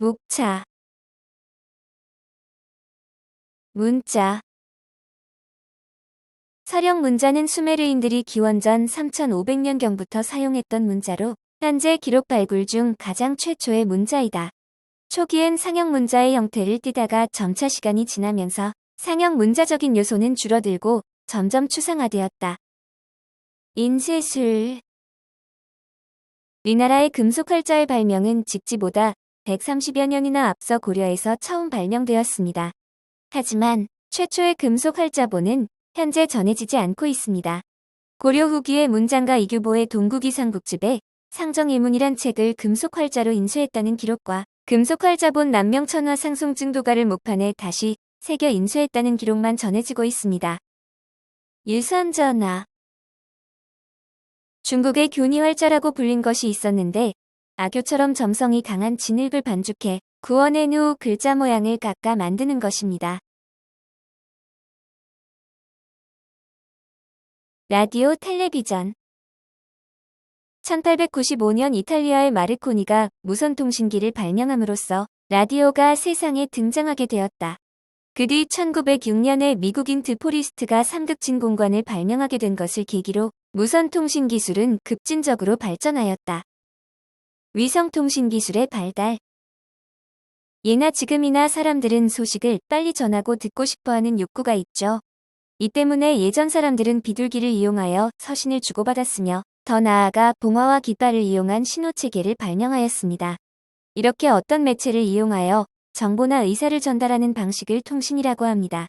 목차 문자 서령 문자는 수메르인들이 기원전 3500년경부터 사용했던 문자로 현재 기록 발굴 중 가장 최초의 문자이다. 초기엔 상형 문자의 형태를 띠다가 점차 시간이 지나면서 상형 문자적인 요소는 줄어들고 점점 추상화되었다. 인쇄술 우리나라의 금속 활자의 발명은 직지보다 130여 년이나 앞서 고려에서 처음 발명되었습니다. 하지만 최초의 금속 활자본은 현재 전해지지 않고 있습니다. 고려 후기의 문장가 이규보의 동국이 삼국집에 상정일문이란 책을 금속 활자로 인쇄했다는 기록과 금속 활자본 남명천화 상송증도가를 목판에 다시 새겨 인쇄했다는 기록만 전해지고 있습니다. 일선전화 중국의 교니 활자라고 불린 것이 있었는데 악교처럼 점성이 강한 진흙을 반죽해 구워낸 후 글자 모양을 깎아 만드는 것입니다. 라디오 텔레비전 1895년 이탈리아의 마르코니가 무선통신기를 발명함으로써 라디오가 세상에 등장하게 되었다. 그 뒤 1906년에 미국인 드포리스트가 삼극 진 공관을 발명하게 된 것을 계기로 무선통신 기술은 급진적으로 발전하였다. 위성통신 기술의 발달 예나 지금이나 사람들은 소식을 빨리 전하고 듣고 싶어 하는 욕구가 있죠. 이 때문에 예전 사람들은 비둘기를 이용하여 서신을 주고받았으며 더 나아가 봉화와 깃발을 이용한 신호체계를 발명하였습니다. 이렇게 어떤 매체를 이용하여 정보나 의사를 전달하는 방식을 통신이라고 합니다.